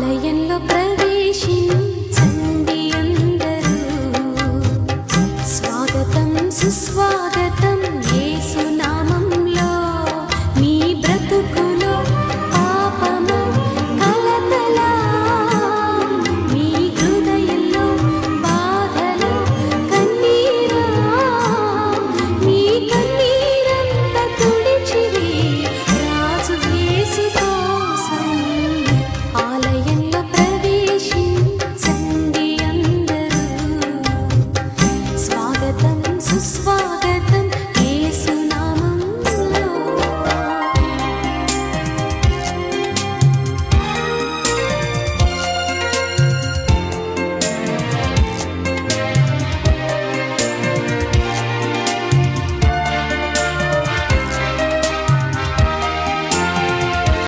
ఆలయంలో ప్రవేశించండి అందరూ. స్వాగతం సుస్వాగతం.